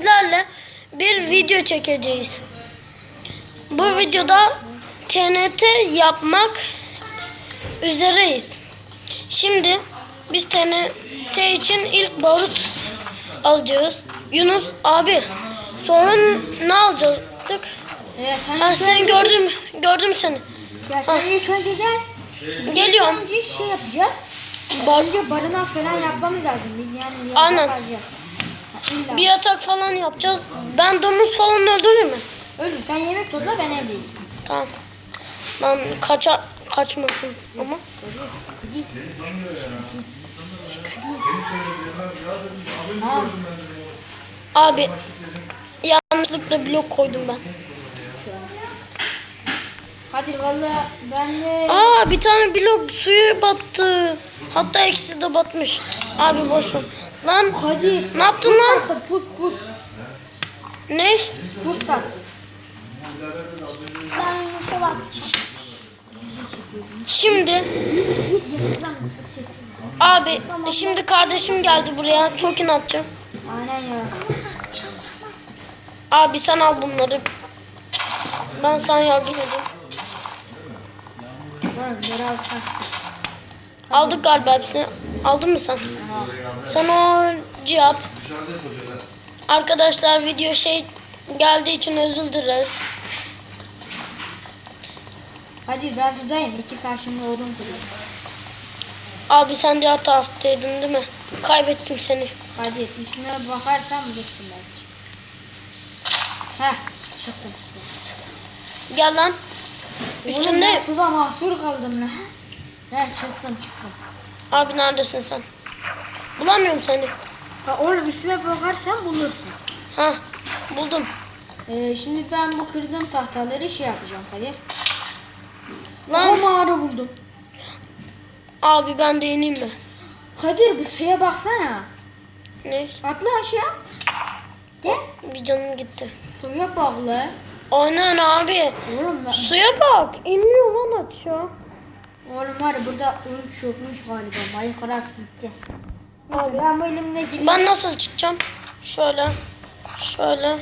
sizlerle bir video çekeceğiz. Bu videoda TNT yapmak üzereyiz. Şimdi biz TNT için ilk barut alacağız. Yunus abi sonra ne alacaktık? Ee, sen önce- gördüm gördüm seni. Ya sen ilk önce gel. Geliyorum. İlk önce şey yapacağız. Bar Önce barınak falan yapmamız lazım. Biz yani Aynen. Ha, illa. bir yatak falan yapacağız. Ben domuz falan öldürür mü? Öyle sen yemek topla ben evdeyim. Tamam. Lan kaça kaçmasın ama. Abi yanlışlıkla blok koydum ben. Hadi valla ben de... Aa bir tane blok suya battı. Hatta ikisi de batmış. Abi boş ver. Lan Hadi. ne yaptın Pus lan? taktı, Pus pus. Ne? Pus taktı. Ben Yunus'a bak. Şimdi abi şimdi kardeşim geldi buraya. Çok inatçı. Aynen ya. Abi sen al bunları. Ben sana yardım edeyim. Biraz. Aldık galiba hepsini. Aldın mı sen? Sen o yap. Arkadaşlar video şey geldiği için özür dileriz. Hadi ben sudayım. İki karşımda odun kuruyorum. Abi sen diğer taraftaydın değil mi? Kaybettim seni. Hadi üstüne bakarsan bulursun belki. Heh çıktım. Gel lan. Oğlum Üstünde. ben suda mahsur kaldım lan. Heh çıktım çıktım. Abi neredesin sen? Bulamıyorum seni. Ha, oğlum üstüme bakarsan bulursun. Ha buldum. Ee, şimdi ben bu kırdığım tahtaları şey yapacağım Kadir. Lan Lan mağara buldum. abi ben de ineyim mi? Kadir bu suya baksana. Ne? Atla aşağı. Gel. Bir canım gitti. Suya bağlı. Aynen abi. Oğlum ben... Suya bak. İnmiyor lan aşağı. Oğlum var ya burada ölüm çökmüş galiba. Minecraft gitti. Abi ben bu elimdeki... Ben nasıl çıkacağım? Şöyle. Şöyle.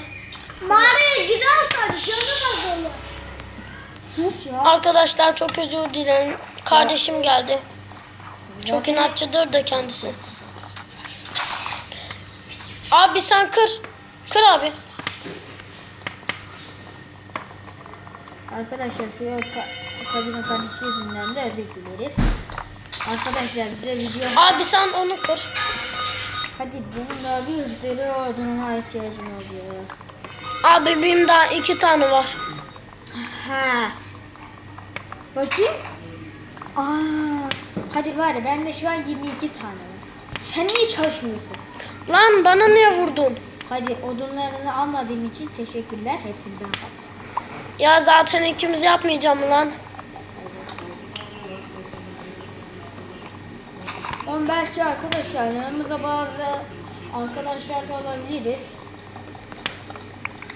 Mağaraya gidersen canım azalır. Sus ya. Arkadaşlar çok özür dilerim. Kardeşim geldi. Çok inatçıdır da kendisi. Abi sen kır. Kır abi. Arkadaşlar şu ka Kadir'in kardeşi yüzünden de özür dileriz. Arkadaşlar bir de video... Abi sen onu kır. Hadi benim daha bir sürü odunuma ihtiyacım oluyor. Abi benim daha iki tane var. Ha. Bakayım. Aa. Kadir var ya bende şu an 22 tane var. Sen niye çalışmıyorsun? Lan bana niye vurdun? Kadir odunlarını almadığım için teşekkürler. Hepsini ben kaptım. Ya zaten ikimiz yapmayacağım lan. Ama belki arkadaşlar yanımıza bazı arkadaşlar da alabiliriz.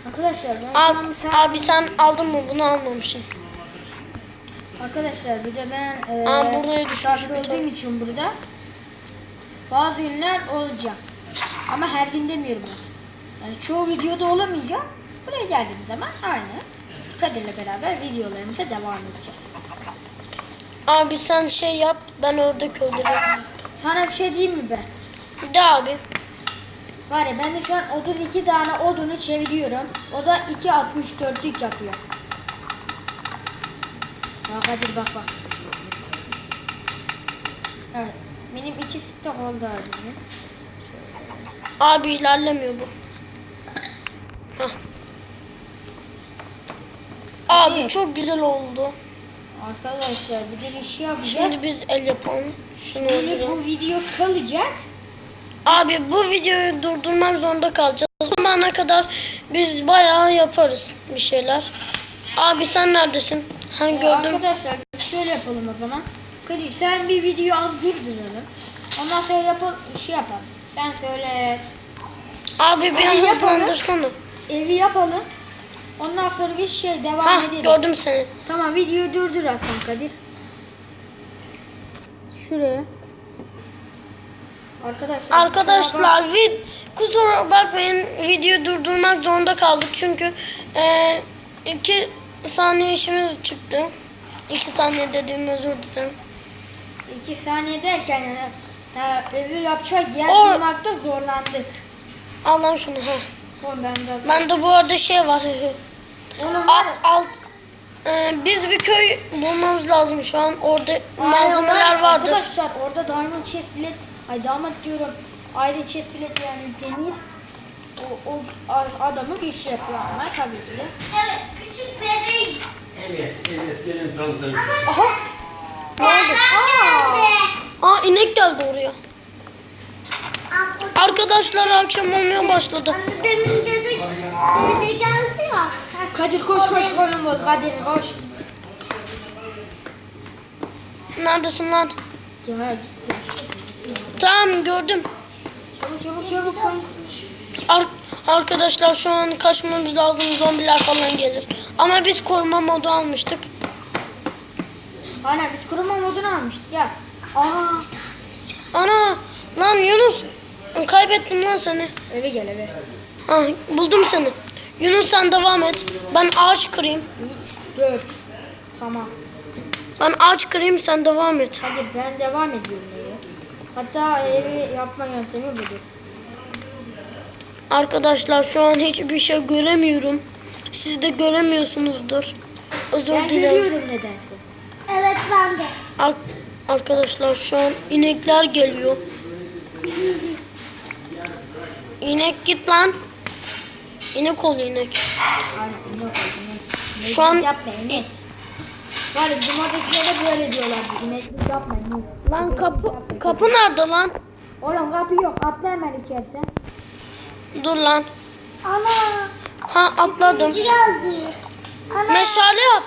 Arkadaşlar ben Abi, misal... abi sen aldın mı bunu almamışsın. Arkadaşlar bir de ben e, Aa, misafir olduğum için burada bazı günler olacağım. Ama her gün demiyorum ben. Yani çoğu videoda olamayacağım. Buraya geldiğim zaman aynı. Kadir'le beraber videolarımıza devam edeceğiz. Abi sen şey yap ben ördek öldüreyim. Sana bir şey diyeyim mi ben? De abi. Var ya ben de şu an 32 tane odunu çeviriyorum. O da 2.64'lük yapıyor. Ya Kadir bak bak. Evet. Benim iki stok oldu abi. Abi ilerlemiyor bu. Hah. Abi Evet. çok güzel oldu. Arkadaşlar bir de bir şey yapacağız. Şimdi biz el yapalım. Şunu Şimdi bu video kalacak. Abi bu videoyu durdurmak zorunda kalacağız. O zamana kadar biz bayağı yaparız bir şeyler. Abi sen neredesin? Ha Ee, gördüm. arkadaşlar şöyle yapalım o zaman. Kadir sen bir video az durduralım. Ondan sonra yapalım, şey yapalım. Sen söyle Abi beni yapalım. hızlandırsana. evi yapalım. Ondan sonra bir şey devam Ha ederiz. gördüm seni. Tamam videoyu durdur Hasan Kadir. Şuraya. Arkadaşlar. Arkadaşlar vid kusura bakmayın videoyu durdurmak zorunda kaldık çünkü e, iki saniye işimiz çıktı. İki saniye dediğim özür dilerim. iki saniye derken yani ya, evi yapacak yer O- bulmakta zorlandık. Al lan şunu. Heh. Oğlum ben de. Ben de bu arada şey var. Al, var ya, al, e, biz bir köy bulmamız lazım şu an. Orada malzemeler Aynen, vardır. Arkadaşlar orada diamond chest bilet, ay diamond diyorum. Iron chest bilet yani demir. O, o adamı iş yapıyor ama tabii ki de. Evet küçük bebeğim. Evet, evet, gelin tanıdığım. Aha! Ne oldu? Aa inek geldi oraya. Arkadaşlar akşam olmaya başladı. Anne demin dede, dede geldi ya. Kadir koş koş koyun bul Kadir koş. Neredesin lan? Ya gitti. Tamam gördüm. Çabuk çabuk çabuk. Ar- arkadaşlar şu an kaçmamız lazım. Zombiler falan gelir. Ama biz koruma modu almıştık. Aynen biz kuruma modunu almıştık ya. Aa Ana lan Yunus kaybettim lan seni. eve gel eve. Ha, buldum seni. Yunus sen devam et. Ben ağaç kırayım. 3, 4. Tamam. Ben ağaç kırayım sen devam et. Hadi ben devam ediyorum eve. Hatta evi yapma yöntemi budur. Arkadaşlar şu an hiçbir şey göremiyorum. Siz de göremiyorsunuzdur. Özür Ben dilerim. görüyorum nedense. Evet ben de. Ar- arkadaşlar şu an inekler geliyor. İnek git lan. İnek ol inek. Aynen inek oldu inek. Şu an- yapma inek. Var ya bizim oradakilere böyle diyorlardı. İneklik yapma inek. Lan kapı kapı nerede lan? Oğlum kapı yok. Atla hemen içeriden. Dur lan. Ana. Ha atladım. Geldi. Ana. Meşale yap.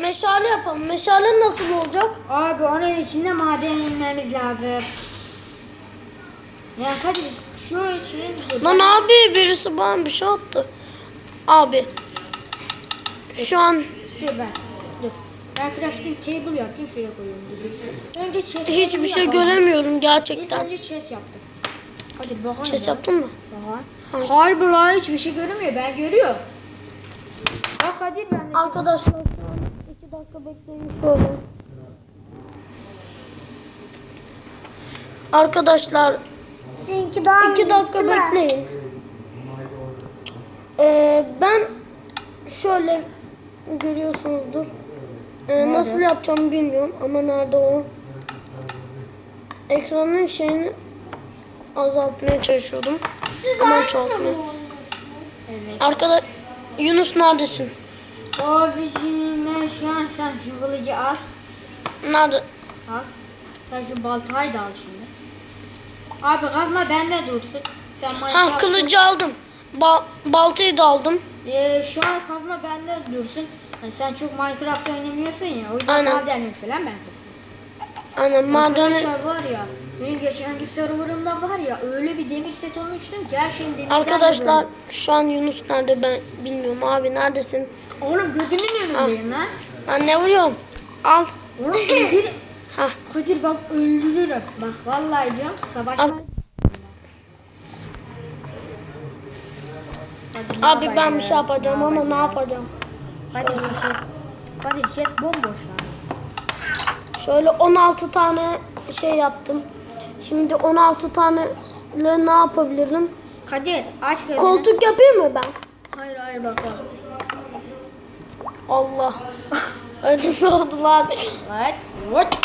Meşale yapalım. Meşale nasıl olacak? Abi onun içinde maden inmemiz lazım. Ya hadi şu için Lan abi birisi bana bir şey attı. Abi. Şu an Dur ben. Dur. Ben crafting table yaptım şuraya koyuyorum. Önce chest hiçbir şey yapalım. göremiyorum İlk gerçekten. önce chest yaptık. Hadi bakalım. Ya. yaptın mı? Aha. Harbi la hiçbir şey görünmüyor. Ben görüyorum. Bak hadi ben de Arkadaşlar şu an iki dakika bekleyin şöyle. Arkadaşlar Sizinki daha iki dakika bekleyin. Ee, ben şöyle görüyorsunuzdur. Ee, nasıl yapacağımı bilmiyorum ama nerede o? Ekranın şeyini azaltmaya çalışıyordum. Siz çoğaltmıyor. mı? Evet. Arkadaş Yunus neredesin? Abiciğim ben şu an sen şu kılıcı al. Nerede? Al. Sen şu baltayı da al şimdi. Abi kazma bende dursun. Sen Ha kılıcı aldım. Ba- baltayı da aldım. Ee, şu an kazma bende dursun. Yani sen çok Minecraft oynamıyorsun ya. O yüzden Aynen. madenleri falan ben. Aynen madeni. Arkadaşlar var ya. Benim geçenki serverımda var ya öyle bir demir set olmuştum ki her şeyin demirden Arkadaşlar şu an Yunus nerede ben bilmiyorum abi neredesin? Oğlum gözümün önündeyim lan. Ben ne vuruyorum? Al. Oğlum öldür. Hah. Kadir bak öldürürüm. Bak vallahi diyorum. Savaşma. Al. Hadi ne Abi ben bir şey yapacağım ama ne yapacağız? yapacağım? Kadir şey. Kadir şey bomboş lan. Şöyle 16 tane şey yaptım. Şimdi 16 tane ne yapabilirim? Kadir aç gözünü. Koltuk yapayım mı ben? Hayır hayır bak bak. Allah. Öyle oldu lan. What? What?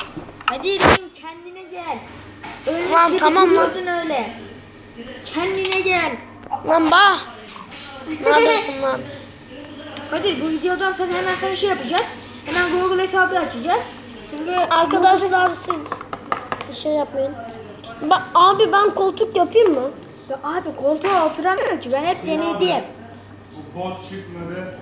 Hadi lan kendine gel. Ölmüş Lan gibi tamam lan. öyle. Kendine gel. Lan bah. Neredesin lan? Kadir bu videodan sonra hemen sana şey yapacağız. Hemen Google hesabı açacağız. Çünkü Arkadaşlar siz bir şey yapmayın. Ba- abi ben koltuk yapayım mı? Ya abi koltuğa oturamıyor ki ben hep denedim. Bu poz çıkmadı.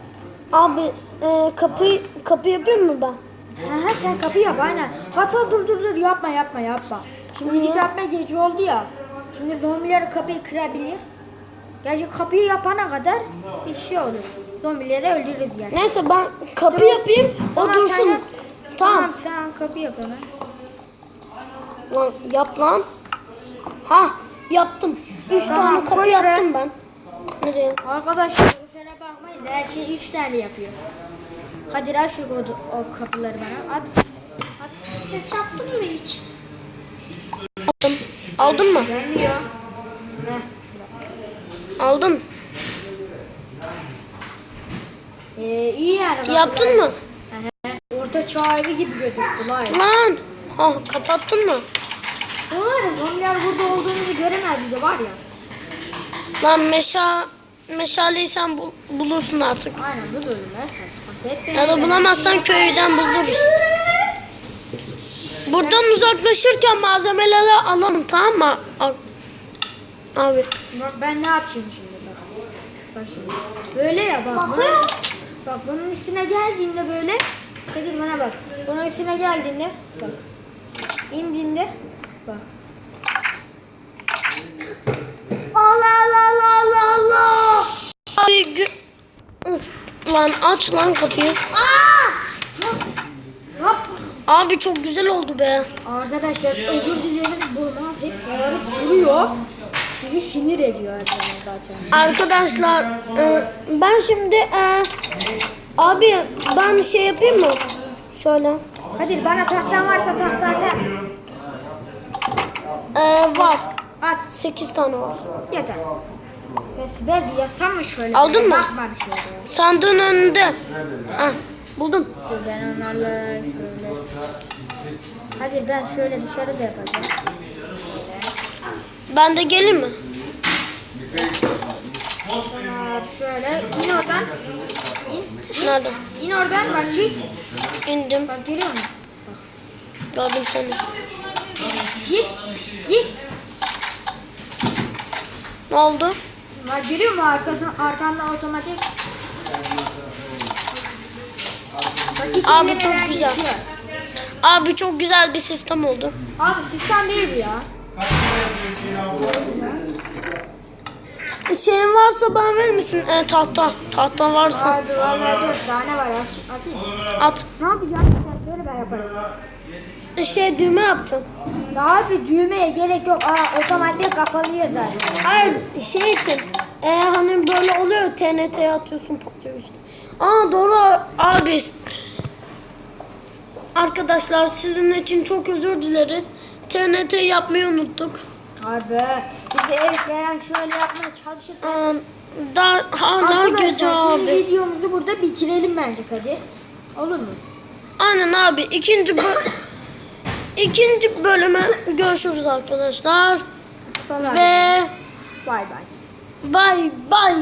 Abi e, kapı kapı yapayım mı ben? Ha, sen kapı yap aynen. Hatta dur dur dur yapma yapma yapma. Şimdi git yapma gece oldu ya. Şimdi zombiler kapıyı kırabilir. Gerçi kapıyı yapana kadar bir şey olur. Zombileri öldürürüz yani. Neyse ben kapı Tamam. yapayım o Tamam, sen dursun. yap. Tamam. sen kapı yap hemen. Lan yap lan. Ha yaptım. Üç tane kapı koy yaptım ben. Nereye? Arkadaşlar kusura bakmayın her şeyi 3 tane yapıyor. Kadir aç şu o kapıları bana at. At. Ses yaptın mı hiç? Aldım. Aldın mı? Gelmiyor. Aldın. Ee, iyi yani. Yaptın mı? Orta çağ evi gibi gözüktü lan. Lan. Ha kapattın mı? Ya zombiler burada olduğumuzu göremez bize var ya. Lan meşa meşaleyi sen bul- bulursun artık. Aynen bu bölüm ben sen sıkıntı etme. Ya da bulamazsan köyden buluruz. Buradan uzaklaşırken malzemeleri alalım tamam mı? Abi. Bak ben ne yapacağım şimdi bak. Şimdi. Böyle ya bak. Bakıyor. Bak, bak bunun üstüne geldiğinde böyle. Kadir bana bak. Bunun üstüne geldiğinde bak. İndiğinde bak. Allah Allah Allah Allah Allah. Lan aç lan kapıyı. Abi çok güzel oldu be. Arkadaşlar özür dileriz bu hep bağırıp duruyor. Bizi sinir ediyor her zaman zaten. Arkadaşlar e, ben şimdi e, abi ben şey yapayım mı? Şöyle. Kadir bana tahtan varsa tahta atar. E, var. At. 8 tane var. Yeter. Bir yazsam mı şöyle? Aldın mı? Bakma bir şöyle. Sandığın önünde. Ha, buldum. Dur ben onlarla şöyle. Hadi ben şöyle dışarıda yapacağım. Ben de geleyim mi? Sonra şöyle in oradan. İn. Nerede? İn oradan bak git. İndim. Bak görüyor musun? Gördüm seni. Git. Git. Ne oldu? Bak görüyor musun arkasın, arkanda otomatik. Bak hiç Abi çok güzel. geçiyor. Abi çok güzel bir sistem oldu. Abi sistem değil bu ya. Şeyin varsa bana verir misin? E, tahta. Tahta varsa. Abi vallahi dört tane var aç, atayım. At. Ne yapacağım? Böyle ben yaparım. Şey düğme yapacağım. Ya abi düğmeye gerek yok. Aa, otomatik kapalıyor zaten. Hayır şey için. E, hani böyle oluyor TNT'ye atıyorsun patlıyor işte. Aa doğru abi. Arkadaşlar sizin için çok özür dileriz. TNT yapmayı unuttuk. Abi biz de falan şöyle yapmaya çalışırken. Aa, daha gece Arkadaşlar şimdi abi. videomuzu burada bitirelim bence Kadir. Olur mu? Aynen abi. ikinci ikinci bölüme görüşürüz arkadaşlar. Sonra Ve bay bay. bay bay.